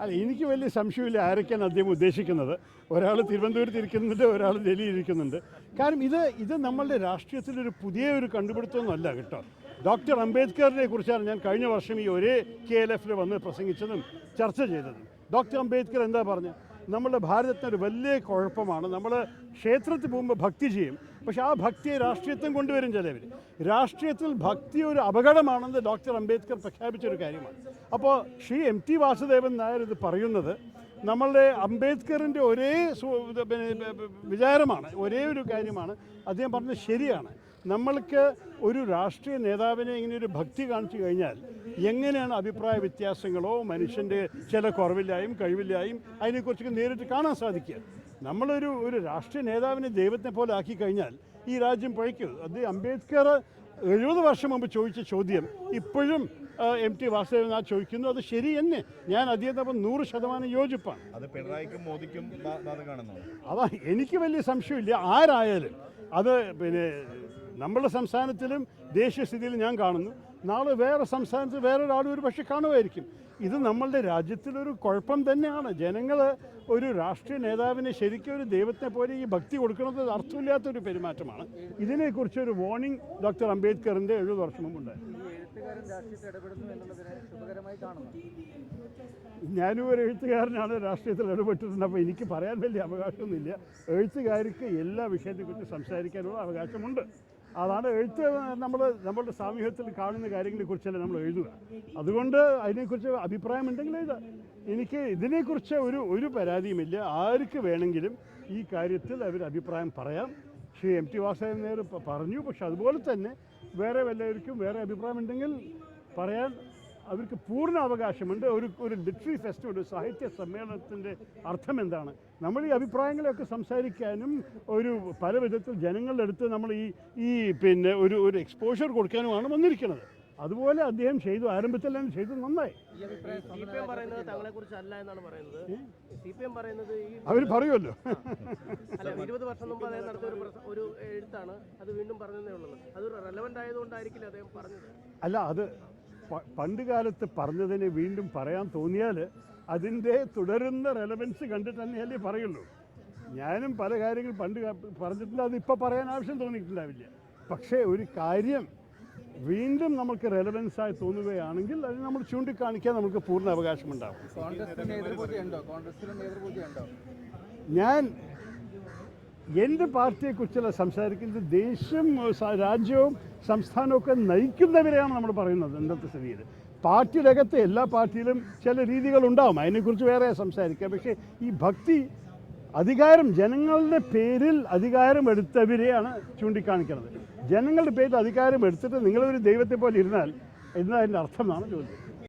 അല്ല എനിക്ക് വലിയ സംശയമില്ല ആരൊക്കെയാണ് അദ്ദേഹം ഉദ്ദേശിക്കുന്നത്. ഒരാൾ തിരുവനന്തപുരത്ത് ഇരിക്കുന്നുണ്ട് ഒരാൾ ഡൽഹിയിൽ ഇരിക്കുന്നുണ്ട്. കാരണം ഇത് ഇത് നമ്മളുടെ രാഷ്ട്രീയത്തിലൊരു പുതിയ ഒരു കണ്ടുപിടുത്തമൊന്നുമല്ല കേട്ടോ. ഡോക്ടർ അംബേദ്കറിനെ കുറിച്ചാണ് ഞാൻ കഴിഞ്ഞ വർഷം ഈ ഒരേ കെ എൽ എഫിൽ വന്ന് പ്രസംഗിച്ചതും ചർച്ച ചെയ്തതും. ഡോക്ടർ അംബേദ്കർ എന്താ പറഞ്ഞത്? നമ്മുടെ ഭാരതത്തിന് ഒരു വലിയ കുഴപ്പമാണ്. നമ്മൾ ക്ഷേത്രത്തിൽ പോകുമ്പോൾ ഭക്തി ചെയ്യും. പക്ഷെ ആ ഭക്തിയെ രാഷ്ട്രീയത്വം കൊണ്ടുവരും ചിലവർ രാഷ്ട്രീയത്തിൽ ഭക്തി ഒരു അപകടമാണെന്ന് ഡോക്ടർ അംബേദ്കർ പ്രഖ്യാപിച്ച ഒരു കാര്യമാണ്. അപ്പോൾ ശ്രീ എം ടി വാസുദേവൻ നായർ ഇത് പറയുന്നത് നമ്മളുടെ അംബേദ്കറിന്റെ ഒരേ വിചാരമാണ് ഒരേ ഒരു കാര്യമാണ്. അദ്ദേഹം പറഞ്ഞത് ശരിയാണ്. നമ്മൾക്ക് ഒരു രാഷ്ട്രീയ നേതാവിനെ ഇങ്ങനെ ഒരു ഭക്തി കാണിച്ചു കഴിഞ്ഞാൽ എങ്ങനെയാണ് അഭിപ്രായ വ്യത്യാസങ്ങളോ മനുഷ്യന്റെ ചില കുറവില്ലായും കഴിവില്ലായും അതിനെക്കുറിച്ചൊക്കെ നേരിട്ട് കാണാൻ സാധിക്കുക? നമ്മളൊരു ഒരു രാഷ്ട്രീയ നേതാവിനെ ദൈവത്തെ പോലെ ആക്കി കഴിഞ്ഞാൽ ഈ രാജ്യം പഴയ്ക്കും അത് അംബേദ്കർ എഴുപത് വർഷം മുമ്പ് ചോദിച്ച ചോദ്യം. ഇപ്പോഴും എം ടി വാസുദേവനാഥ് ചോദിക്കുന്നു. അത് ശരി തന്നെ. ഞാൻ അദ്ദേഹത്തോടൊപ്പം നൂറ് ശതമാനം യോജിപ്പാണ്. അത് പിണറായിക്കും മോദിക്കും അതാ എനിക്ക് വലിയ സംശയമില്ല. ആരായാലും. അത് പിന്നെ നമ്മുടെ സംസ്ഥാനത്തിലും ദേശീയസ്ഥിതിയിലും ഞാൻ കാണുന്നു. നാളെ വേറെ സംസ്ഥാനത്ത് വേറൊരാളും ഒരു പക്ഷേ കാണുമായിരിക്കും. ഇത് നമ്മളുടെ രാജ്യത്തിലൊരു കുഴപ്പം തന്നെയാണ്. ജനങ്ങൾ ഒരു രാഷ്ട്രീയ നേതാവിനെ ശരിക്കും ഒരു ദൈവത്തെ പോലെ ഈ ഭക്തി കൊടുക്കുന്നത് അർത്ഥമില്ലാത്തൊരു പെരുമാറ്റമാണ്. ഇതിനെക്കുറിച്ച് ഒരു വാർണിംഗ് ഡോക്ടർ അംബേദ്കറിന്റെ എഴുപത് വർഷം മുമ്പുണ്ടായിരുന്നു ഞാനും ഒരു എഴുത്തുകാരനാണ് രാഷ്ട്രീയത്തിൽ ഇടപെട്ടിട്ടുണ്ട്. അപ്പോൾ എനിക്ക് പറയാൻ വലിയ അവകാശമൊന്നുമില്ല. എഴുത്തുകാർക്ക് എല്ലാ വിഷയത്തെക്കുറിച്ച് സംസാരിക്കാനുള്ള അവകാശമുണ്ട്. അതാണ് എഴുത്ത് നമ്മൾ നമ്മളുടെ സാമൂഹ്യത്തിൽ കാണുന്ന കാര്യങ്ങളെക്കുറിച്ചല്ല നമ്മൾ എഴുതുക. അതുകൊണ്ട് അതിനെക്കുറിച്ച് അഭിപ്രായം ഉണ്ടെങ്കിൽ എഴുതാം എനിക്ക് ഇതിനെക്കുറിച്ച് ഒരു ഒരു പരാതിയുമില്ല. ആർക്ക് വേണമെങ്കിലും ഈ കാര്യത്തിൽ അവർ അഭിപ്രായം പറയാം. ശ്രീ എം ടി വാസുദേവൻ നേരെ പറഞ്ഞു. പക്ഷെ അതുപോലെ തന്നെ വേറെ വല്ലവർക്കും വേറെ അഭിപ്രായം ഉണ്ടെങ്കിൽ പറയാൻ അവർക്ക് പൂർണ അവകാശമുണ്ട്. ഒരു ഒരു ലിറ്ററി ഫെസ്റ്റിവൽ ഒരു സാഹിത്യ സമ്മേളനത്തിന്റെ അർത്ഥം എന്താണ്? നമ്മൾ ഈ അഭിപ്രായങ്ങളെയൊക്കെ സംസാരിക്കാനും ഒരു പല വിധത്തിൽ ജനങ്ങളുടെ അടുത്ത് നമ്മൾ ഈ ഈ പിന്നെ ഒരു ഒരു എക്സ്പോഷർ കൊടുക്കാനുമാണ് വന്നിരിക്കുന്നത്. അതുപോലെ അദ്ദേഹം ചെയ്തു ആരംഭത്തിൽ തന്നെ ചെയ്തു നന്നായി. അവർ പറയുമല്ലോ. അല്ല ഇരുപത് വർഷം മുമ്പ് അദ്ദേഹം നടത്തിയ ഒരു ഒരു എഴുത്താണ്. അത് വീണ്ടും പറഞ്ഞതേ ഉള്ളത് അത് റെലവെന്റ് ആയതുകൊണ്ടായിരിക്കില്ല അദ്ദേഹം പറഞ്ഞത്? അല്ല അത് പണ്ട് കാലത്ത് പറഞ്ഞതിനെ വീണ്ടും പറയാൻ തോന്നിയാൽ അതിന്റെ തുടരുന്ന റെലവൻസ് കണ്ടിട്ട് തന്നെയല്ലേ പറയുള്ളൂ. ഞാനും പല കാര്യങ്ങൾ പണ്ട് പറഞ്ഞിട്ടുണ്ട്. അത് ഇപ്പോൾ പറയാൻ ആവശ്യം തോന്നിയിട്ടുണ്ടാവില്ല. പക്ഷേ ഒരു കാര്യം വീണ്ടും നമുക്ക് റെലവൻസ് ആയി തോന്നുകയാണെങ്കിൽ അത് നമ്മൾ ചൂണ്ടിക്കാണിക്കാൻ നമുക്ക് പൂർണ അവകാശമുണ്ടാവും. ഞാൻ എന്റെ പാർട്ടിയെക്കുറിച്ചല്ല സംസാരിക്കുന്നത്? ദേശം രാജ്യവും രാജ്യവും സംസ്ഥാനമൊക്കെ നയിക്കുന്നവരെയാണ് നമ്മൾ പറയുന്നത് ഇന്നത്തെ സ്ഥിതിയിൽ പാർട്ടിയുടെ എല്ലാ പാർട്ടിയിലും ചില രീതികളുണ്ടാവും അതിനെക്കുറിച്ച് വേറെ സംസാരിക്കാം. പക്ഷേ ഈ ഭക്തി അധികാരം ജനങ്ങളുടെ പേരിൽ അധികാരം എടുത്തവരെയാണ് ചൂണ്ടിക്കാണിക്കുന്നത്. ജനങ്ങളുടെ പേരിൽ അധികാരം എടുത്തിട്ട് നിങ്ങളൊരു ദൈവത്തെ പോലെ ഇരുന്നാൽ എന്നതിന്റെ അർത്ഥമാണ് ചോദ്യം